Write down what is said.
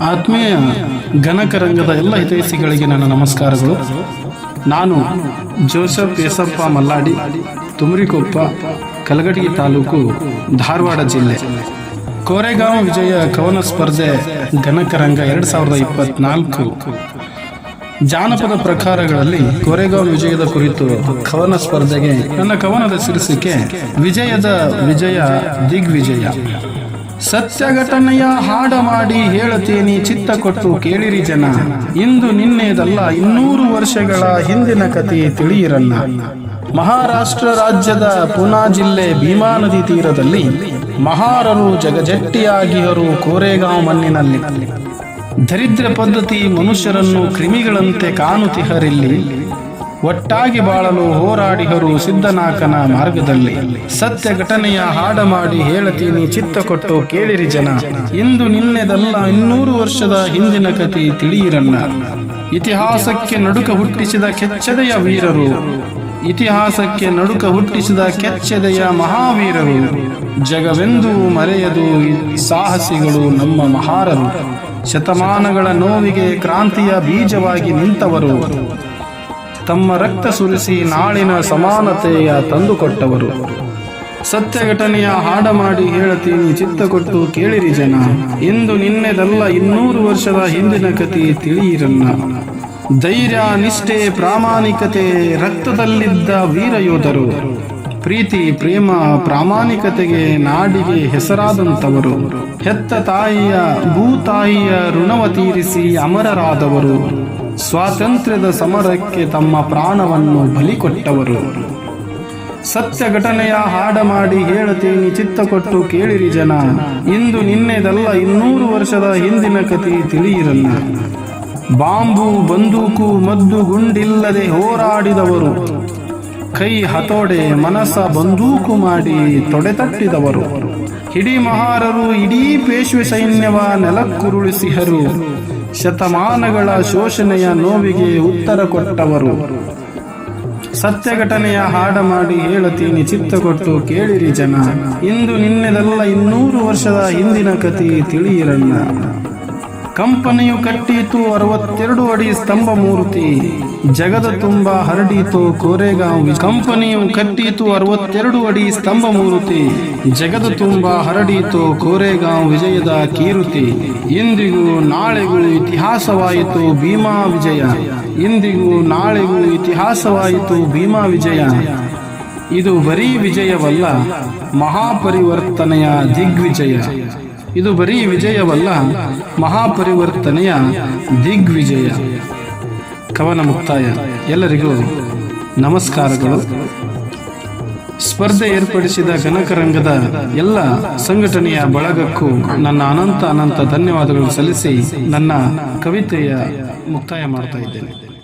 ಆತ್ಮೀಯ ಗಣಕರಂಗದ ಎಲ್ಲ ಹಿತೈಷಿಗಳಿಗೆ ನನ್ನ ನಮಸ್ಕಾರಗಳು. ನಾನು ಜೋಸೆಫ್ ಯಸಪ್ಪ ಮಲ್ಲಾಡಿ, ತುಮರಿಕೊಪ್ಪ ಕಲಗಟಗಿ ತಾಲೂಕು, ಧಾರವಾಡ ಜಿಲ್ಲೆ. ಕೋರೆಗಾಂವ್ ವಿಜಯ ಕವನ ಸ್ಪರ್ಧೆ ಘನಕರಂಗ ರಂಗ ಎರಡು ಸಾವಿರದ ಇಪ್ಪತ್ನಾಲ್ಕು. ಜಾನಪದ ಪ್ರಕಾರಗಳಲ್ಲಿ ಕೋರೆಗಾಂವ್ ವಿಜಯದ ಕುರಿತು ಕವನ ಸ್ಪರ್ಧೆಗೆ ನನ್ನ ಕವನದ ಶೀರ್ಷಿಕೆ ವಿಜಯದ ವಿಜಯ ದಿಗ್ವಿಜಯ. ಸತ್ಯ ಘಟನೆಯ ಹಾಡ ಮಾಡಿ ಹೇಳುತ್ತೇನೆ ಚಿತ್ತ ಕೊಟ್ಟು ಕೇಳಿರಿ ಜನ. ಇಂದು ನಿನ್ನೆದಲ್ಲ ಇನ್ನೂರು ವರ್ಷಗಳ ಹಿಂದಿನ ಕಥೆ ತಿಳಿಯಿರಲ್ಲ. ಮಹಾರಾಷ್ಟ್ರ ರಾಜ್ಯದ ಪುನಾ ಜಿಲ್ಲೆ ಭೀಮಾ ನದಿ ತೀರದಲ್ಲಿ ಮಹಾರರು ಜಗಜಟ್ಟಿಯಾಗಿಯರು ಕೋರೆಗಾಂವ್ ಮಣ್ಣಿನಲ್ಲಿ. ದರಿದ್ರ ಪದ್ಧತಿ ಮನುಷ್ಯರನ್ನು ಕ್ರಿಮಿಗಳಂತೆ ಕಾಣುತ್ತಿಹರಿಲ್ಲಿ ಒಟ್ಟಾಗಿ ಬಾಳಲು ಹೋರಾಡಿಹರು ಸಿದ್ಧನಾಕನ ಮಾರ್ಗದಲ್ಲಿ. ಸತ್ಯ ಘಟನೆಯ ಹಾಡ ಮಾಡಿ ಹೇಳತೀನಿ, ಚಿತ್ತ ಕೊಟ್ಟು ಕೇಳಿರಿ ಜನ. ಇಂದು ನಿನ್ನೆದಲ್ಲ ಇನ್ನೂರು ವರ್ಷದ ಹಿಂದಿನ ಕತೆ ತಿಳಿಯಿರಲ್ಲ ಇತಿಹಾಸಕ್ಕೆ ನಡುಕ ಹುಟ್ಟಿಸಿದ ಕೆಚ್ಚದೆಯ ವೀರರು. ಇತಿಹಾಸಕ್ಕೆ ನಡುಕ ಹುಟ್ಟಿಸಿದ ಕೆಚ್ಚದೆಯ ಮಹಾವೀರರು. ಜಗವೆಂದು ಮರೆಯದು ಸಾಹಸಿಗಳು ನಮ್ಮ ಮಹಾರರು ಶತಮಾನಗಳ ನೋವಿಗೆ ಕ್ರಾಂತಿಯ ಬೀಜವಾಗಿ ನಿಂತವರು. ತಮ್ಮ ರಕ್ತ ಸುರಿಸಿ ನಾಳಿನ ಸಮಾನತೆಯ ತಂದುಕೊಟ್ಟವರು. ಸತ್ಯ ಘಟನೆಯ ಹಾಡ ಮಾಡಿ ಹೇಳತೀನಿ, ಚಿತ್ತ ಕೊಟ್ಟು ಕೇಳಿರಿ ಜನ. ಇಂದು ನಿನ್ನೆದಲ್ಲ ಇನ್ನೂರು ವರ್ಷದ ಹಿಂದಿನ ಕತೆ ತಿಳಿಯಿರಲ್ಲ ಧೈರ್ಯ, ನಿಷ್ಠೆ, ಪ್ರಾಮಾಣಿಕತೆ, ರಕ್ತದಲ್ಲಿದ್ದ ವೀರ ಯೋಧರು ಪ್ರೀತಿ, ಪ್ರೇಮ, ಪ್ರಾಮಾಣಿಕತೆಗೆ ನಾಡಿಗೆ ಹೆಸರಾದಂತವರು ಹೆತ್ತ ತಾಯಿಯ ಭೂತಾಯಿಯ ಋಣವ ತೀರಿಸಿ ಅಮರರಾದವರು. ಸ್ವಾತಂತ್ರ್ಯದ ಸಮರಕ್ಕೆ ತಮ್ಮ ಪ್ರಾಣವನ್ನು ಬಲಿ ಕೊಟ್ಟವರು. ಸತ್ಯ ಘಟನೆಯ ಹಾಡ ಮಾಡಿ ಹೇಳುತ್ತೇನೆ ಚಿತ್ತ ಕೊಟ್ಟು ಕೇಳಿರಿ ಜನ. ಇಂದು ನಿನ್ನೆದಲ್ಲ ಇನ್ನೂರು ವರ್ಷದ ಹಿಂದಿನ ಕಥೆ ತಿಳಿಯಿರಲ್ಲ ಬಾಂಬು, ಬಂದೂಕು, ಮದ್ದು, ಗುಂಡಿಲ್ಲದೆ ಹೋರಾಡಿದವರು. ಕೈ ಹತೋಡೆ, ಮನಸ ಬಂದೂಕು ಮಾಡಿ ತೊಡೆತಟ್ಟಿದವರು ಹಿಡಿ ಮಹಾರರು, ಇಡೀ ಪೇಶ್ವೆ ಸೈನ್ಯವ ನೆಲಕ್ಕುರುಳಿಸಿಹರು. ಶತಮಾನಗಳ ಶೋಷಣೆಯ ನೋವಿಗೆ ಉತ್ತರ ಕೊಟ್ಟವರು. ಸತ್ಯ ಘಟನೆಯ ಹಾಡ ಮಾಡಿ ಹೇಳತೀನಿ ಚಿತ್ತ ಕೊಟ್ಟು ಕೇಳಿರಿ ಜನ. ಇಂದು ನಿನ್ನೆದಲ್ಲ ಇನ್ನೂರು ವರ್ಷದ ಹಿಂದಿನ ಕಥೆ ತಿಳಿಯಿರಲ್ಲ ಕಂಪನಿಯು ಕಟ್ಟಿತು ಅರವತ್ತೆರಡು ಅಡಿ ಸ್ತಂಭ ಮೂರ್ತಿ ಜಗದ ತುಂಬ ಹರಡಿತು ಕೋರೆಗಾಂವ್ ಕಂಪನಿಯು ಕಟ್ಟಿತು ಅರವತ್ತೆರಡು ಅಡಿ ಸ್ತಂಭ ಮೂರ್ತಿ. ಜಗದ ತುಂಬ ಹರಡಿತು ಕೋರೆಗಾಂವ್ ವಿಜಯದ ಕೀರುತಿ. ಇಂದಿಗೂ ನಾಳೆಗಳು ಇತಿಹಾಸವಾಯಿತು ಭೀಮಾ ವಿಜಯ. ಇಂದಿಗೂ ನಾಳೆಗಳು ಇತಿಹಾಸವಾಯಿತು ಭೀಮಾ ವಿಜಯ. ಇದು ಬರೀ ವಿಜಯವಲ್ಲ, ಮಹಾಪರಿವರ್ತನೆಯ ದಿಗ್ವಿಜಯ. ಇದು ಬರೀ ವಿಜಯವಲ್ಲ, ಮಹಾಪರಿವರ್ತನೆಯ ದಿಗ್ವಿಜಯ. ಕವನ ಮುಕ್ತಾಯ. ಎಲ್ಲರಿಗೂ ನಮಸ್ಕಾರಗಳು. ಸ್ಪರ್ಧೆ ಏರ್ಪಡಿಸಿದ ಗಣಕರಂಗದ ಎಲ್ಲ ಸಂಘಟನೆಯ ಬಳಗಕ್ಕೂ ನನ್ನ ಅನಂತ ಅನಂತ ಧನ್ಯವಾದಗಳು ಸಲ್ಲಿಸಿ ನನ್ನ ಕವಿತೆಯ ಮುಕ್ತಾಯ ಮಾಡ್ತಾ ಇದ್ದೇನೆ.